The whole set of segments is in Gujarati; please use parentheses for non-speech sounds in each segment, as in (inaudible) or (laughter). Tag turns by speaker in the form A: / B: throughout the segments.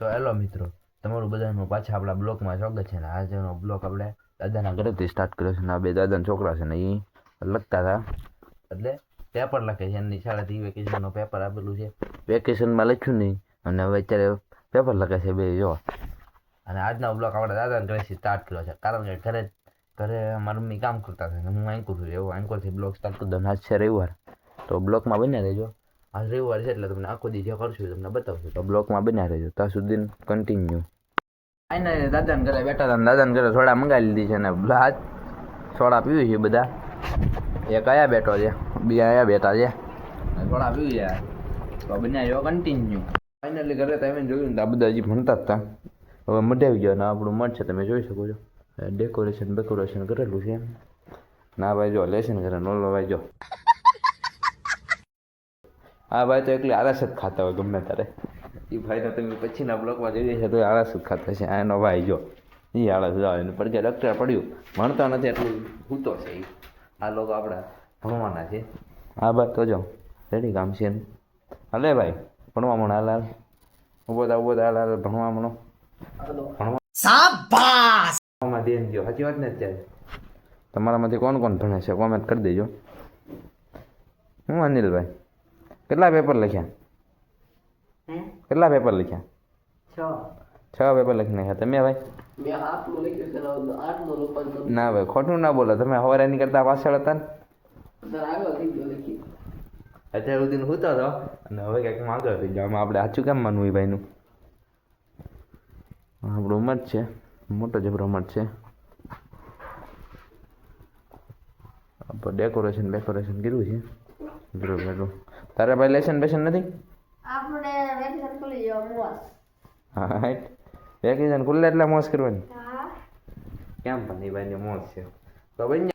A: તો હેલો મિત્રો તમારું બધાનું પાછા આપણા બ્લોકમાં સ્વાગત છે ને આજનો બ્લોક આપણે દાદાના ઘરેથી સ્ટાર્ટ કર્યો છે ને આ બે દાદાના છોકરા છે ને એ લખતા હતા. એટલે પેપર લખે છે એમની શાળાથી વેકેશનનો પેપર આપેલું છે. વેકેશનમાં લખ્યું નહીં અને હવે અત્યારે પેપર લખે છે બે જો. અને આજનો બ્લોક આપણે દાદાના ઘરેથી સ્ટાર્ટ કર્યો છે કારણ કે ઘરે ઘરે મારા મમ્મી કામ કરતા હતા હું એન્કર છું એવું એન્કરથી બ્લોક સ્ટાર્ટ કરી દઉં આજ છે રવિવાર. તો બ્લોકમાં બન્યા રહેજો. આજ રવિવાર છે એટલે તમને આખો દી જે કરશું તમને બતાવશું. તો બ્લોકમાં બન્યા રહેજો ત્યાં સુધી કન્ટિન્યુ આઈને દાદાને ઘરે બેઠા હતા દાદાને ઘરે સોડા મંગાવી લીધી છે ને આજ સોડા પીવી છે બધા. એક આયા બેઠો છે બે આયા બેઠા છે. સોડા પીવી છે તો બન્યા કન્ટિન્યુ ફાઇનલી ઘરે તમે જોયું ને આ બધા હજી ભણતા હતા. હવે મઢાવી ગયો ને આપણું મઠ છે તમે જોઈ શકો છો. ડેકોરેશન ડેકોરેશન કરેલું છે. ના ભાઈ જો લેશન કરે નોલો ભાઈ જો. આ ભાઈ તો એકલી આળસ જ ખાતા હોય ગમે ત્યારે. એ ભાઈ તો તમે પછીના બ્લોકમાં જોઈએ છે તો એ આળસ જ ખાતા છે એનો ભાઈ જો એ આળસ જાવ એને પડકે ડૉક્ટર પડ્યું. ભણતો નથી એટલું ભૂતો છે એ આ લોકો આપણા ભણવાના છે. આ ભાઈ તો જો રેડી કામ છે. હાલે ભાઈ ભણવા મણો હાલ હાલ. ઊભો થા ઊભો થા હાલ હાલ ભણવા મણો ભણવા ભણવામાં જો દો સાચી વાત ને અત્યારે? તમારામાંથી કોણ કોણ ભણે છે? કોમેન્ટ કરી દેજો. હું અનિલભાઈ. કેટલા પેપર લખ્યા? કેટલા પેપર લખ્યા? છ. પેપર લખી નાખ્યા તમે ભાઈ? ના ભાઈ ખોટું ના બોલો. તમે હવારે એની કરતા પાછળ હતા ને? અત્યાર સુધી હું હતો. અને હવે ક્યાંક આગળ થઈ જાવ આમાં આપણે સાચું કેમ માનવું એ ભાઈનું? આપણું મત છે. મોટો જબરો મત છે. આપણે ડેકોરેશન ડેકોરેશન કર્યું છે. બરોબર બરોબર તારે ભાઈ લેસન બેસન નથી?
B: આપણે વેકેશન ખુલી જાવ મોસ
A: હા વેકેશન ખુલ્લે એટલે મોસ કરવાની.
B: હા.
A: કેમ પણ એ ભાઈની મોજ છે? તો ભાઈ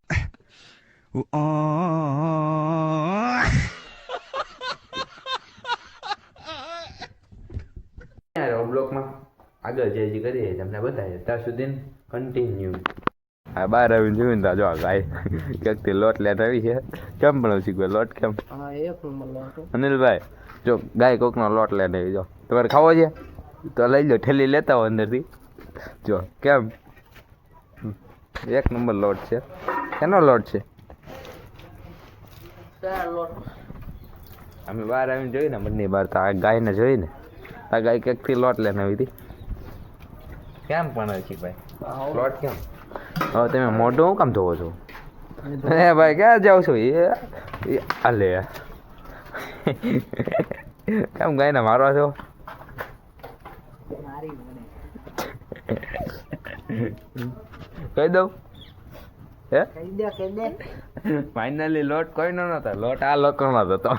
A: બ્લોકમાં આગળ જે જે કરીએ તમને બતાવીએ. ત્યાં સુધી કન્ટિન્યુ હા બહાર આવીને જોયું ને જો આ ગાય ક્યાંકથી લોટ લેટ આવી છે કેમ પણ શીખવે લોટ કેમ અનિલભાઈ જો ગાય કોકનો લોટ લેટ આવી જો તમારે ખાવો છે તો લઈ લો ઠેલી લેતા હો અંદરથી જો કેમ એક નંબર લોટ છે કેનો લોટ છે અમે બહાર આવીને જોઈ ને બંને બહાર તો આ ગાયને જોઈ ને આ ગાય ક્યાંકથી લોટ લઈને આવી હતી કેમ પણ છે ભાઈ લોટ કેમ હવે તમે મોઢું હું કામ ધોવો છો? એ ભાઈ ક્યાં જાવ છો? એ આલે કેમ ગાયને મારવા છો? કહી દઉં? હે? ફાઇનલી લોટ કોઈ નો નતો લોટ આ લોકોનો હતો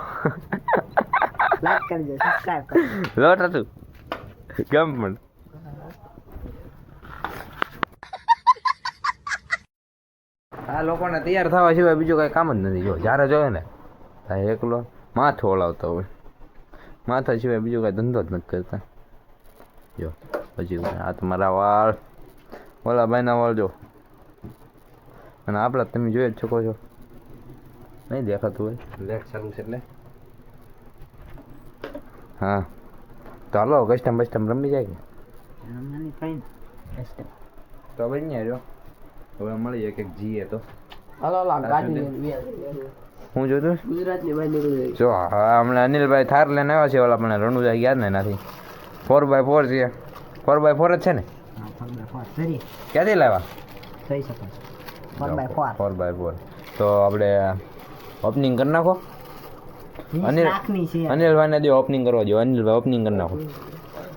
A: લોટ હતું. કેમ પણ. આ લોકોને તૈયાર થવા સિવાય બીજું કાંઈ કામ જ નથી. જો જ્યારે જોયે ને ત્યારે એકલો માથું ઓળાવતો હોય. માથા સિવાય બીજું કાંઈ ધંધો જ નથી કરતા. જો પછી આ તમારા વાળ. ઓલા ભાઈના વાળ જો. અને આપણા તમે જોઈ જ શકો છો. નહીં દેખાતું હોય? લેટ ચાલુ છે એટલે. હા. તો હાલો કસ્ટમ બસ્ટમ રમી જાય કે? તો બની રહ્યો હવે મળીએ કે જીએ તો.
B: હાલો હાલો ગાડી
A: હું જોતું
B: ગુજરાતની નીકળી
A: જો હા હમણાં અનિલભાઈ થાર લઈને આવ્યા છે ઓલા પણ રણુજા ગયા ને એનાથી. ફોર બાય ફોર છે. ફોર બાય ફોર જ છે ને? ક્યાંથી લાવ્યા?
B: થઈ શકે. Four by four
A: four by four તો આપણે ઓપનિંગ કરી નાખો. અનિલ અનિલભાઈને દે ઓપનિંગ કરવા દો અનિલભાઈ ઓપનિંગ કરી નાખો.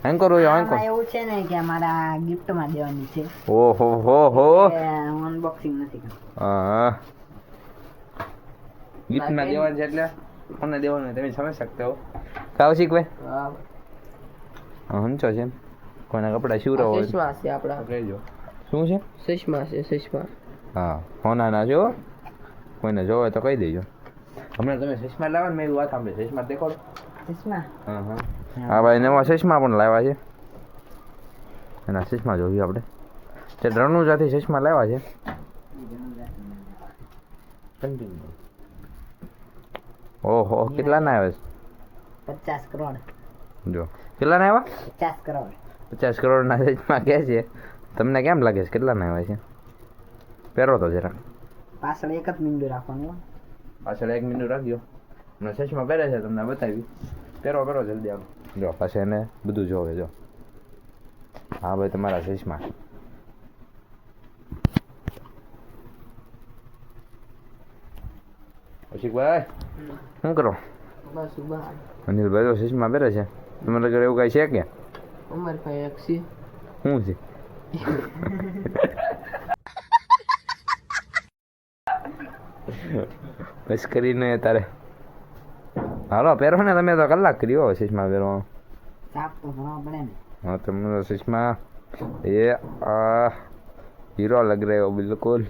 A: એન્કર હોય એન્કર
B: એવું છે ને કે મારા ગિફ્ટમાં દેવાની છે.
A: ઓહો હો હો.
B: અનબોક્સિંગ નથી કરતો.
A: હા ગિફ્ટમાં દેવાનું છે એટલે કોને દેવાનું તમે સમજી શકતા હો. કાવશિક ભાઈ
B: હા
A: હંચો છે એમ. કોઈના કપડા શિવરાવ હોય.
B: સસમા છે આપડા
A: કહેજો. શું છે?
B: સસમા છે સસમા
A: હા હોનાના જો કોઈને જોવે તો કહી દેજો. હમણાં તમે ચશ્મા લાવો ને મેં વાત સાંભળી ચશ્મા દેખો
B: સસમા
A: હા હા. હા ભાઈ નવા ચશ્મા પણ લાવ્યા છે. એના ચશ્મા જોઈએ આપણે તે રણુજાથી ચશ્મા લાવ્યા છે. ઓહો કેટલા ના આવે
B: પચાસ કરોડ.
A: જો કેટલા ના આવ્યા?
B: પચાસ કરોડ.
A: પચાસ કરોડના ચશ્મા કહે છે. તમને કેમ લાગે છે કેટલાના આવ્યા છે? પહેરો તો જરા.
B: પાછળ એક જ મીંડું રાખવાનું.
A: પાછળ એક મિનિટ રાખજો. હમણાં ચશ્મા પહેરે છે તમને બતાવી. પહેરો પહેરો જલ્દી આમ. જો પછી એને બધું જોવે જો. હા ભાઈ તમારા ચશ્મા કૌશિકભાઈ શું કરો? અનિલભાઈ તો ચશ્મા પહેરે છે. તમારા ઘરે એવું કાંઈ છે કે?
B: અમારે પાસે એક છે.
A: શું છે? (laughs) બસ કરીને તારે હાલો પહેરો ને તમે તો કલાક કર્યો ચશ્મા પહેરો
B: સાપ તો ભરવા પડે ને
A: हाँ तो मेरा चश्मा ये आ हीरो लग रहे हो बिल्कुल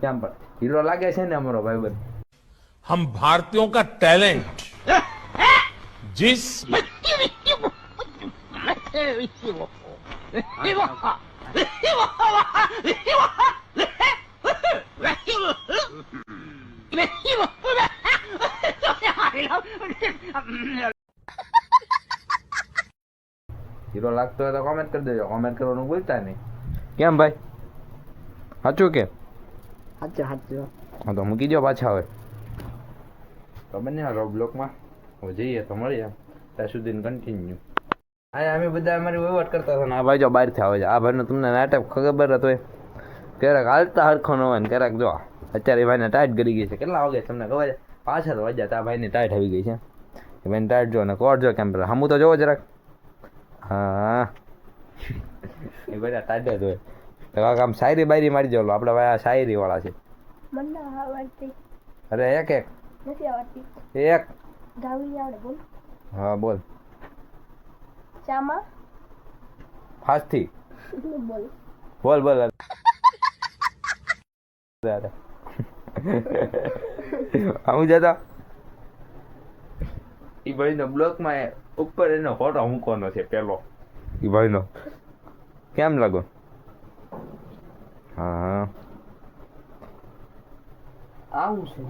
A: क्या पर हीरो लागे છે ને અમારો ભાઈબંધ
C: हम भारतीयों का टैलेंट जिस
A: લાગતો હોય તો કોમેન્ટ કરી દેજો. કોમેન્ટ કરવાનું ભૂલતા નહીં. કેમ ભાઈ? સાચું કે?
B: સાચું સાચું.
A: હા તો મૂકી દો પાછા હવે. તો ને રો બ્લોકમાં. હવે જઈએ તો મળીએ ત્યાં સુધી કન્ટિન્યુ હા અમે બધા અમારી વહીવટ કરતા હતા ને. આ ભાઈ જો બહારથી આવે છે. આ ભાઈનો તમને નાટક ખબર હતો ક્યારેક હાલતા હરખો ન હોય ને ક્યારેક જો. અત્યારે ભાઈને ટાઈટ કરી ગઈ છે. કેટલા વાગે તમને ખબર છે? પાછળ વાગ્યા તા ભાઈની ટાઈટ આવી ગઈ છે. ભાઈ ભાઈને ટાઈટ જો ને કોટ જો કેમ હમું તો જોવો જરાક. હા. એ બધા ટાઈટ જ હોય. તો આમ શાયરી બાયરી મારી જાવ આપણે ભાઈ શાયરી વાળા છે.
D: મને ના આવડતી.
A: અરે એક એક.
D: નથી આવડતી.
A: એક.
D: ગાવી આવડે બોલ.
A: હા બોલ.
D: ચામાં?
A: ફાસ્ટથી (laughs)
D: બોલ.
A: બોલ બોલ. અરે. (laughs) આવું જતા એ ભાઈનો બ્લોકમાં ઉપર એનો ફોટો મૂકવાનો છે પેલો. એ ભાઈનો. કેમ લાગો હા
B: આવું છે.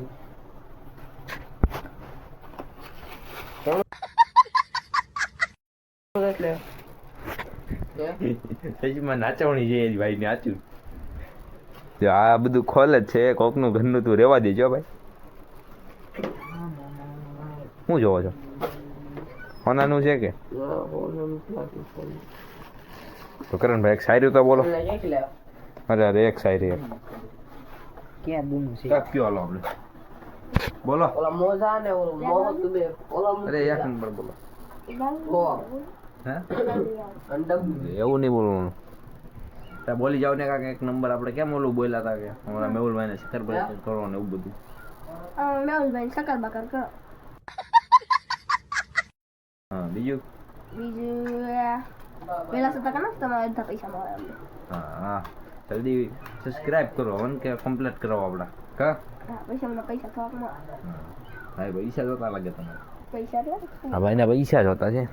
A: નાચવણી છે ભાઈ નાચ્યું આ બધું ખોલે જ છે કોકનું ઘરનું તું રેવા દેજો ભાઈ. શું જોવો છો? હોનાનું છે કે? તો કરણભાઈ એક શાયરી તો બોલો. અરે અરે એક શાયરી એક.
B: ક્યાં દૂનું છે?
A: કાંઈક કયો હાલો આપણે? બોલો.
B: ઓલા મોજા ને ઓલો મોહ તુબે ઓલો
A: અરે એક નંબર બોલો. હે.
B: અંડમ
A: એવું નહીં બોલવાનું. ત્યાં બોલી જાવ ને કાંક એક નંબર આપણે કેમ ઓલું બોલ્યા હતા કે? અમારા શિખર શક્કરભાઈ કરવાનું એવું બધું.
D: મેહુલભાઈ સકર બકર કરો.
A: હા બીજું
D: બીજું પેલા કના તમારે પૈસા મળે અમને
A: હા હા જલ્દી સબસ્ક્રાઇબ કરો વન કે કમ્પ્લીટ કરો આપણા કા
D: હા પછી અમને પૈસા થોડાક મળે
A: ભાઈ પૈસા જોતા લાગે તમારે
D: પૈસા
A: આ ભાઈના પૈસા જોતા છે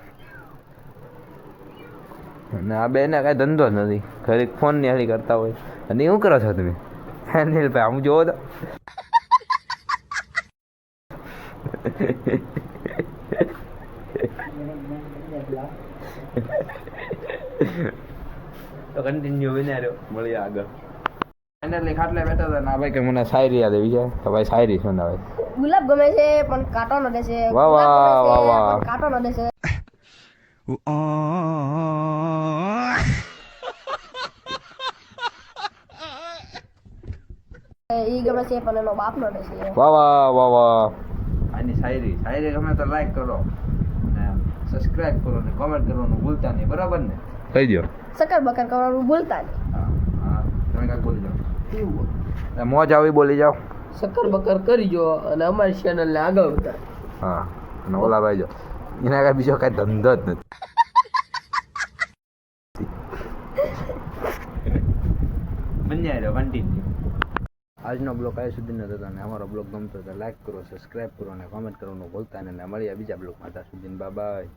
A: અને આ બેને કાંઈ ધંધો જ નથી ઘરે ફોનની હારી કરતા હોય અને શું કરો છો તમે અનિલભાઈ હું જોવો તો તો કન્ટિન્યુ બન્યા રહ્યો. મળીએ આગળ. ફાઇનલી ખાટલે બેઠા હતા ને ભાઈ કે મને શાયરી યાદ આવી છે તો ભાઈ શાયરી સુનાવે
D: ગુલાબ ગમે છે પણ કાંટો ન દેશે
A: વાહ, વાહ,
D: ગમે છે,
A: વાહ, વાહ.
D: પણ કાંટો ન દેશે ઈ ગમે છે પણ એનો બાપ નો દેશે
A: વાહ વાહ વાહ વાહ. આની શાયરી. શાયરી ગમે તો લાઈક કરો. ને સબસ્ક્રાઇબ કરો ને કોમેન્ટ કરવાનું ભૂલતા નહીં. બરાબર ને? કહી દો
D: સકર બકર કરવાનું ભૂલતા
A: હા તમે કાંઈક બોલી જાઓ. મોજ આવી બોલી જાઓ.
B: સક્કર બકર કરજો અને અમારી ચેનલ ને આગળ વધાર.
A: હા અને ઓલા ભાઈ જો એના કાંઈ બીજો કાંઈ ધંધો જ નથી. બન્યા રહ્યો કન્ટિન્યુ આજનો બ્લોગ આયા સુધી નથી હતો અને અમારો બ્લોગ ગમતો તો લાઈક કરો સબસ્ક્રાઇબ કરો અને કોમેન્ટ કરવાનું ભૂલતા નહીં. અને મળીએ બીજા બ્લોગમાં ત્યાં સુધી બાય.